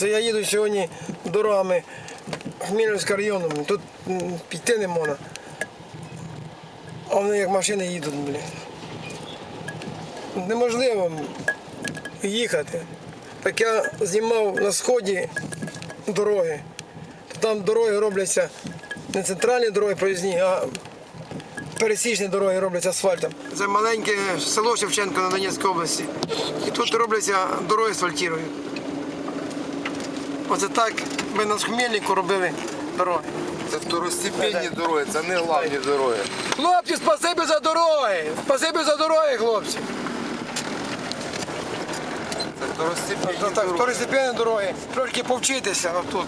Оце я їду сьогодні дорогами Хмельницького району. Тут піти не можна. А вони як машини їдуть, блін. Неможливо їхати. Так я знімав на сході дороги. Там дороги робляться не центральні дороги проїзні, а пересічні дороги робляться асфальтом. Це маленьке село Шевченко на Донецькій області. І тут робляться дороги асфальтують. Оце так ми на Хмельнику робили дороги. Це второстепенні дороги, це не головні дороги. Хлопці, спасибі за дороги! Спасибі за дороги, хлопці! Це второстепенні Ну, так, дороги. второстепенні дороги. Трошки повчитися отут.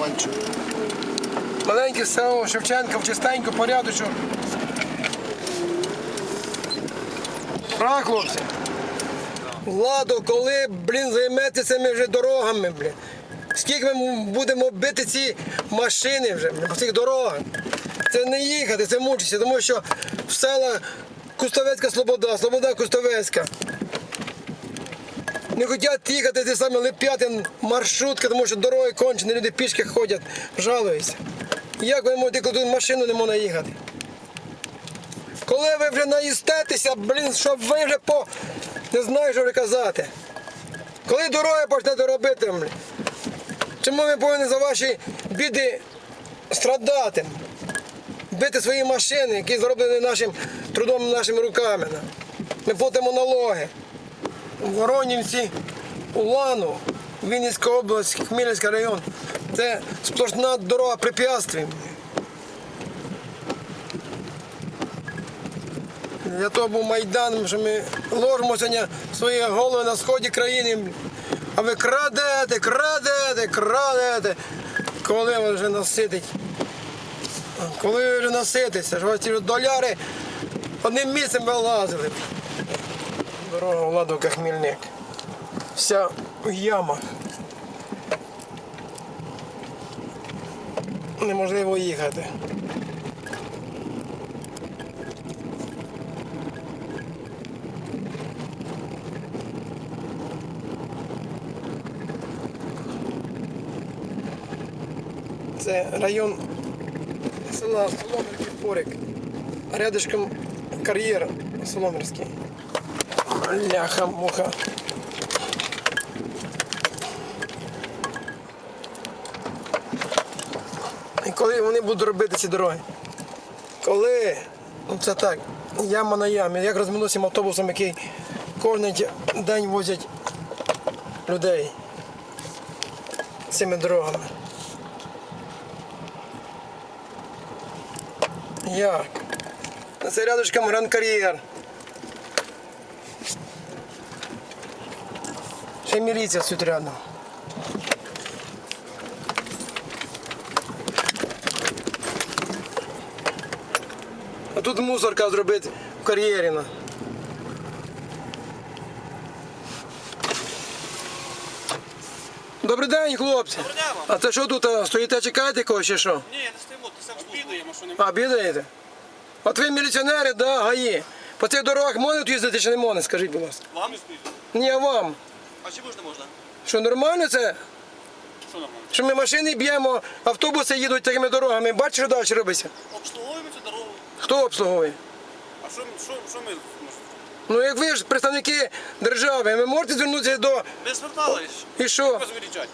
Манчук. Маленьке село Шевченка, чистенько, порядочок. Правда, хлопці? Владо, коли, блін, займетеся цими вже дорогами, блін. Скільки ми будемо бити ці машини вже по цих дорогах? Це не їхати, це мучитися, тому що в села Кустовецька Слобода, Слобода Кустовецька. Не хочуть їхати ті самі лип'яти маршрутки, тому що дороги кончені, люди пішки ходять, жалуються. Як ви можете, тут машину не можна їхати? Коли ви вже наїстетеся, блін, щоб ви вже по. Не знаю, що казати. Коли дороги почнете робити. Чому ми повинні за ваші біди страдати? Бити свої машини, які зроблені нашим трудом, нашими руками. Ми платимо налоги. Воронівці, Улану, Вінницька область, Хмельницький район. Це сплошна дорога препятствий. Для того був Майдан, що ми ложимо сьогодні свої голови на сході країни. А ви крадете, крадете, крадете. Коли ви вже наситить? Коли ви вже насититься, що ці доляри одним місцем вилазили. Дорога Владока Хмільник. Вся в ямах. Неможливо їхати. Це район села Соломирський Порик. Рядышком кар'єр Соломирський. Ляха муха. І коли вони будуть робити ці дороги? Коли? Ну це так, яма на ямі. Як розминувся автобусом, який кожен день возять людей цими дорогами. Як? Це рядышком Гран Кар'єр. Ще міліція тут рядом. А тут мусорка зробити в кар'єрі. Добрий день, хлопці. А це що тут стоїте, чекаєте когось чи що? Ні, не стоїмо, ти сам що не А, бідаєте? От ви міліціонери, да, гаї. По цих дорогах можна їздити чи не можна, скажіть, будь ласка. Вам. Ні, а вам. А чому ж не можна? Що нормально це? Що нормально? Що ми машини б'ємо, автобуси їдуть такими дорогами. Бачиш, що далі робиться? Обслуговуємо цю дорогу. Хто обслуговує? А що, що, що ми? Ну як ви ж представники держави, ви можете звернутися до. Ми звертались. І що? Як вас вирічать?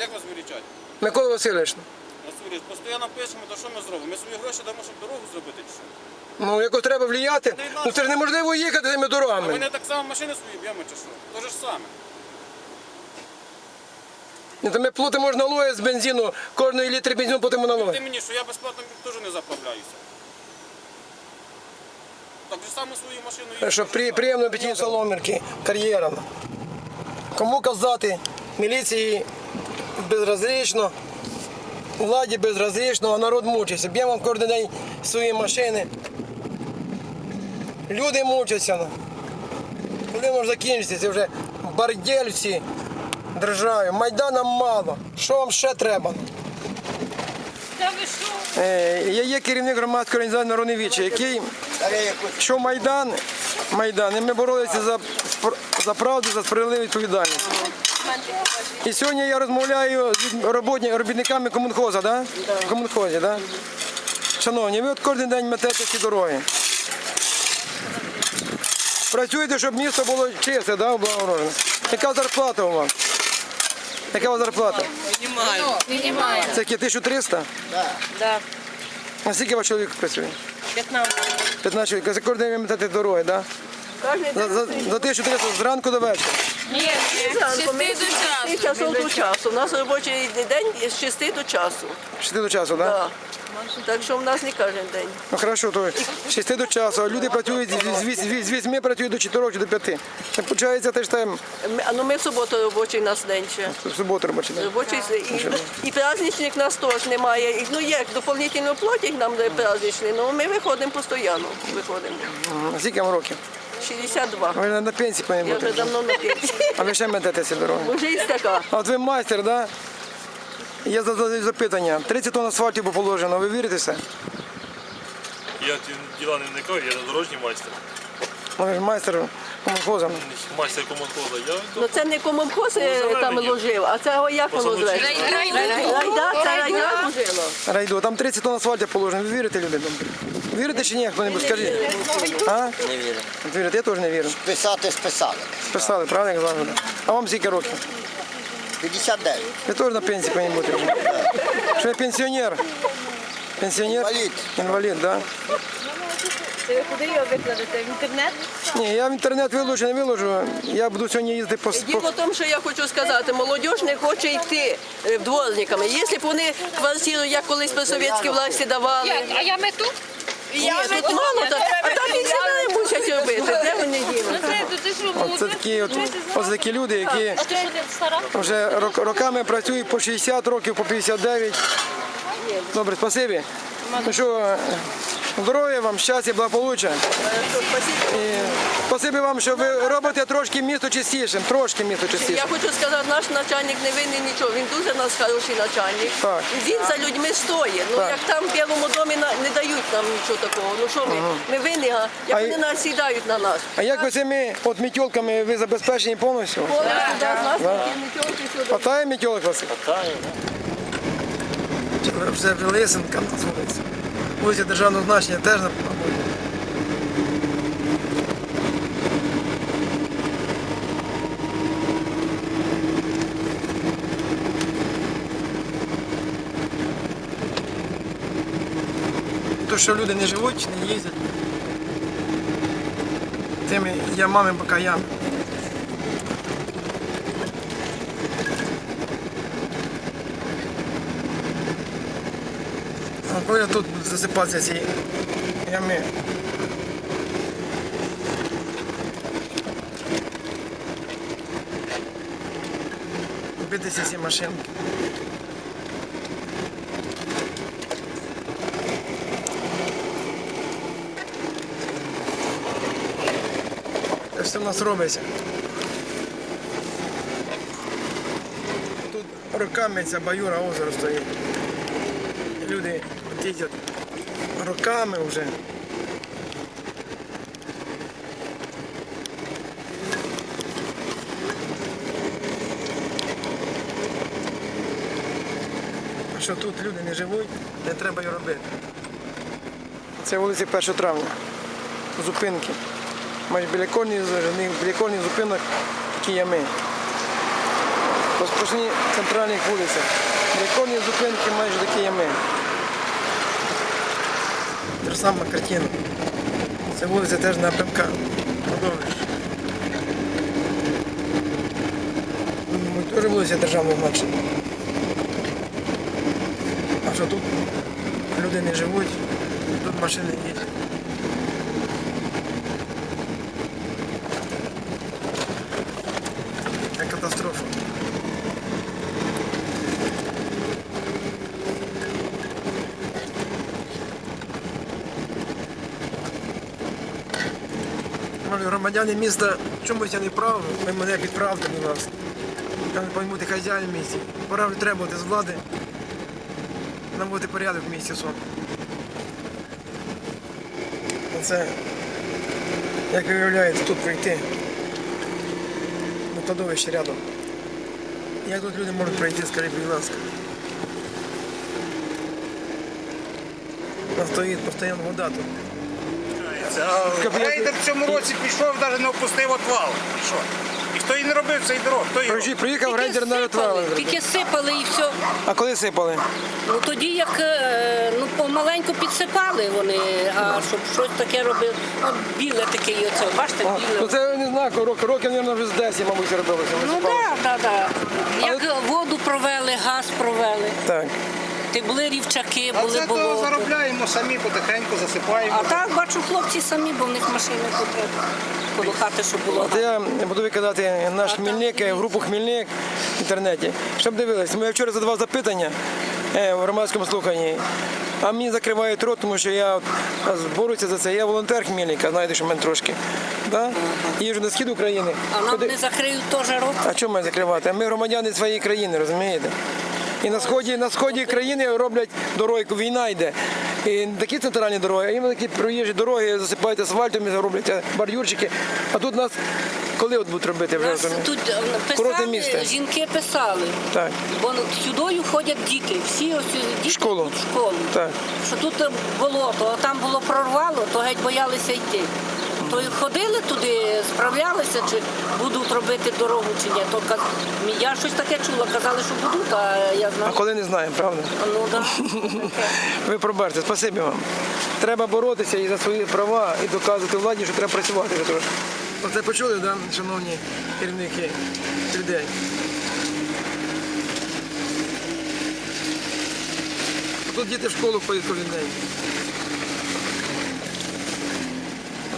Як вас вирічать? Микола Васильович. Василь, постійно пишемо, то що ми зробимо? Ми свої гроші дамо, щоб дорогу зробити чи що? Ну якось треба влияти. Ну це ж неможливо їхати цими А ми дорогами. не так само машини свої б'ємо чи що? То же ж саме. Ну, то ми платимо ж налоги з бензину, кожної літри бензину платимо Ти налоги. мені, що я безплатно теж не заправляюся. Так же само свою машину їду. Що при, приємно піти соломірки, кар'єра. Кому казати? Міліції безразлично, владі безразлично, а народ мучиться. Б'ємо кожен день свої машини. Люди мучаться. ну. Коли може закінчитися, це вже бордель всі державі. Майдана мало. Що вам ще треба? Та ви що? Е, Я є керівник громадської організації Народний Вічі, який що Майдан Майдан. І ми боролися за, за правду, за справедливу відповідальність. І сьогодні я розмовляю з робітниками комунхоза, да? В комунхозі, да? Шановні, ви от кожен день метете ці дороги. Працюєте, щоб місто було чисте, да, облагорожене. Яка зарплата у вас? Яка у вас зарплата? Мінімально. Це які 1300? Да. А скільки ваш чоловік працює? 15. 15 чоловік. За кожен день ви метете дороги, так? Да? За, за, за 1300 зранку до вечора. Ні, з 6 до Шести часу. до часу. У нас робочий день з 6 до часу. 6 до часу, так? Да? Да. Так що в нас не кожен день. Ну хорошо, то 6 до часу, а люди працюють з 8, з 8 працюють до 4 чи до 5. Так виходить, теж там Ми, а ну ми в суботу робочий нас день ще. в суботу робочий день. Робочий і, і праздничник нас теж немає. І, Ну як доповнительно платять нам праздничний, ну ми виходимо постійно. Виходимо. А Скільки вам років? 62. Ви на пенсії повинні Я вже давно на пенсії. А ви ще метете ці Уже і така. А от ви майстер, да? Я задаю запитання. 30 тонн асфальту було положено, ви вірите в це? Я ті діла не вникаю, я дорожній майстер. Ну, ж майстер комунхоза. Майстер комунхоза. Я Ну це не комунхоз е, там ложив, а це о, як воно зветься? Райда. Це райда ложила. Райду, там 30 тонн асфальту положено. Ви вірите, люди? Вірите чи ні? Хто-небудь скажіть. А? Не вірю. От Вірите, я теж не вірю. Писати списали. Списали, як завжди? А вам скільки років? 59. Ви теж на пенсії повинні бути. вже. Що ви пенсіонер? Пенсіонер? Інвалід. Інвалід, так. Ви куди його викладете? В інтернет? Ні, я в інтернет виложу, не виложу. Я буду сьогодні їздити по... Діло в тому, що я хочу сказати, молодь не хоче йти е, дворниками. Якщо б вони квартиру, як колись при совєтській власті давали, А я мету? Ні, тут мало, так, а там пенсіонери мусять робити. Де вони Ну ділять? це, ти що, такі, от, от такі люди, які А ти що, ти стара? вже рок- роками працюють по 60 років, по 59. Добре, спасибі. Ну що, здоров'я вам, щастя, благополуччя. І спасибі вам, що ви робите трошки місто чистішим, трошки місто Я чистішим. хочу сказати, наш начальник не винний нічого. Він дуже у нас хороший начальник. Так. Він за людьми стоїть. Ну Так. як там в Білому домі на- не дають нам нічого такого. Ну що ми? Ми винні, а як А вони й- нас сідають на нас. А як ви цими от мітьолками ви забезпечені повністю? Повністю да, з нас такі мітьолки сюди. Хватає мітьолок вас? Хватає, Вже вже Лисенка на вулиці. Вулиця державного значення теж на То, що люди не живуть, не їздять тими ямами бокаями. Коли тут будуть засипатися ці ями? Битися ці машинки. Це все в нас робиться. Тут роками ця баюра озеро стоїть. Люди їздять роками вже. Що тут люди не живуть, не треба її робити. Це вулиця 1 травня. Зупинки. Майже біля кожної з- біля кожних зупинок такі ями. Розпочні центральних вулицях. Біля кожної зупинки майже такі ями. Ж сама картина. Це вулиця теж на ПМК. Ну, Теж вулиця державного значення. А що тут люди не живуть, тут машини їздять. Це катастрофа. Може, Громадяни міста чомусь я не прав, ви мене підправте, будь ласка. Я не бути хазяїн в місті. Пора вже требувати з влади наводити порядок в місті сон. Це Як ви уявляєте, тут пройти. На кладовище рядом. Як тут люди можуть пройти, скажіть, будь ласка. Там стоїть постійно вода тут. Рейдер в цьому році пішов, навіть не опустив отвал. І що? І хто і не робив цей дорог? Хто його? Приїжджав, приїхав рейдер на сипали, тільки сипали і все. А коли сипали? Ну тоді як е, ну помаленьку підсипали вони, а щоб щось таке робили. От біле таке і оце, бачите, А, біле. ну це я не знаю, роки, роки, мабуть, вже з 10, мабуть, робилося. Ну так, так, так. Як воду провели, газ провели. Так. Ти були рівчаки, А були це то болото. заробляємо самі потихеньку, засипаємо. А так бачу, хлопці самі, бо в них машини тут коло хати, щоб було. От я буду викидати наш Хмільник, е, групу Хмільник в інтернеті. Щоб дивились, ми вчора задавав запитання е, в громадському слуханні. А мені закривають рот, тому що я от, борюся за це. Я волонтер Хмельника, знаєте, що в мене трошки. Да? Їжджу на схід України. А нам Куди- не закриють теж рот. А чому мене закривати? Ми громадяни своєї країни, розумієте? І на сході, на сході країни роблять дороги, війна йде. І не такі центральні дороги, а іменно такі проїжджі дороги, засипають асфальтом, роблять бордюрчики. А тут нас коли от будуть робити вже Нас тут е, Курортне місто. писали, жінки писали. Так. Бо сюдою ходять діти, всі ось діти Школу. тут в школу. Так. Що тут е, болото, а там було прорвало, то геть боялися йти. То ходили туди, справлялися, чи будуть робити дорогу, чи ні. То я щось таке чула, казали, що будуть, а я знаю. А коли не знаємо, правда? Ну да. Ви пробачте, спасибі вам. Треба боротися і за свої права, і доказувати владі, що треба працювати. Оце почули, да, шановні керівники людей. Тут діти в школу ходять кожен день.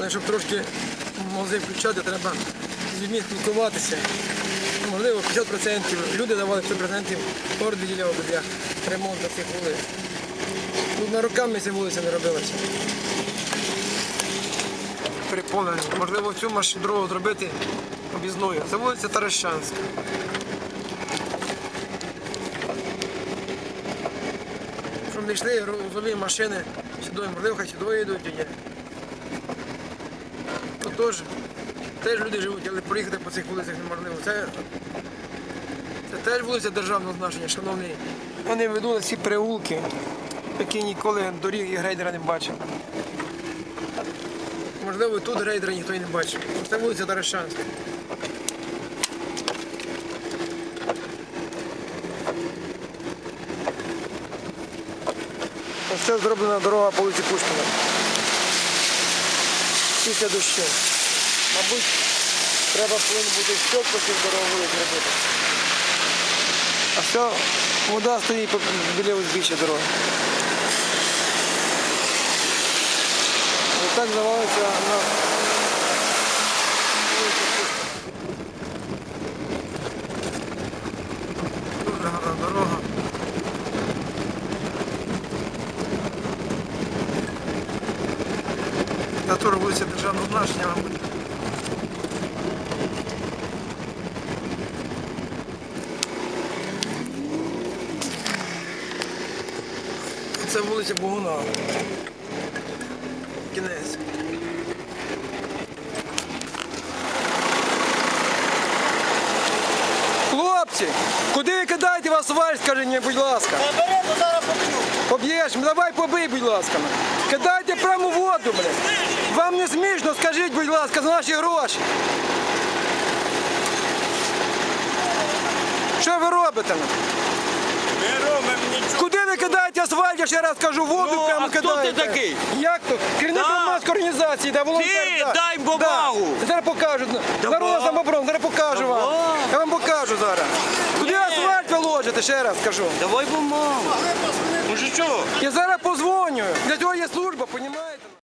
Але щоб трошки мозги включати, треба з людьми спілкуватися. Можливо, 50%. Люди давали 50% город виділяв для ремонту цих вулиць. Тут на роками ця вулиця не робилася. Переповнені. Можливо, цю маш дорогу зробити об'їзною. Це вулиця Таращанська. Щоб не йшли грузові машини сюди, можливо, хай сюди йдуть теж, теж люди живуть, але проїхати по цих вулицях неможливо. Це, це теж вулиця державного значення, шановний. Вони ведуть ці переулки, які ніколи доріг і грейдера не бачив. Можливо, тут грейдера ніхто і не бачив. Це вулиця Таращанська. Ось це зроблена дорога по вулиці Пушкіна. Після дощу. Мабуть, треба повинен бути щок по цих дорогою зробити. А все, вода стоїть по- біля узбіччя дороги. І так завалиться на вулицю Пушкіна. Дуже гарна дорога. Теж вулиця державного значення, мабуть. Це вулиця Богуна. Кінець. Хлопці, куди ви кидаєте в асфальт, скажи мені, будь ласка. Бери, бо зараз поб'ю. Поб'єш, ну, давай побий, будь ласка. Кидайте прямо в воду, блядь. Вам не смішно, скажіть, будь ласка, за наші гроші. Що ви робите? Ми робимо нічого. Куди ви кидаєте асфальт, я ще раз кажу, воду Ну, прямо а хто кидаєте. ти такий? Як то? Керівник Да. громадської організації, да, волонтер. Ти да. дай бумагу. Да. Зараз покажу. Народ самооборон, зараз покажу вам. Я вам покажу зараз. Куди асфальт ви ложите, ще раз кажу. Давай бумагу. Мужичок. Я зараз позвоню. Для цього є служба, розумієте?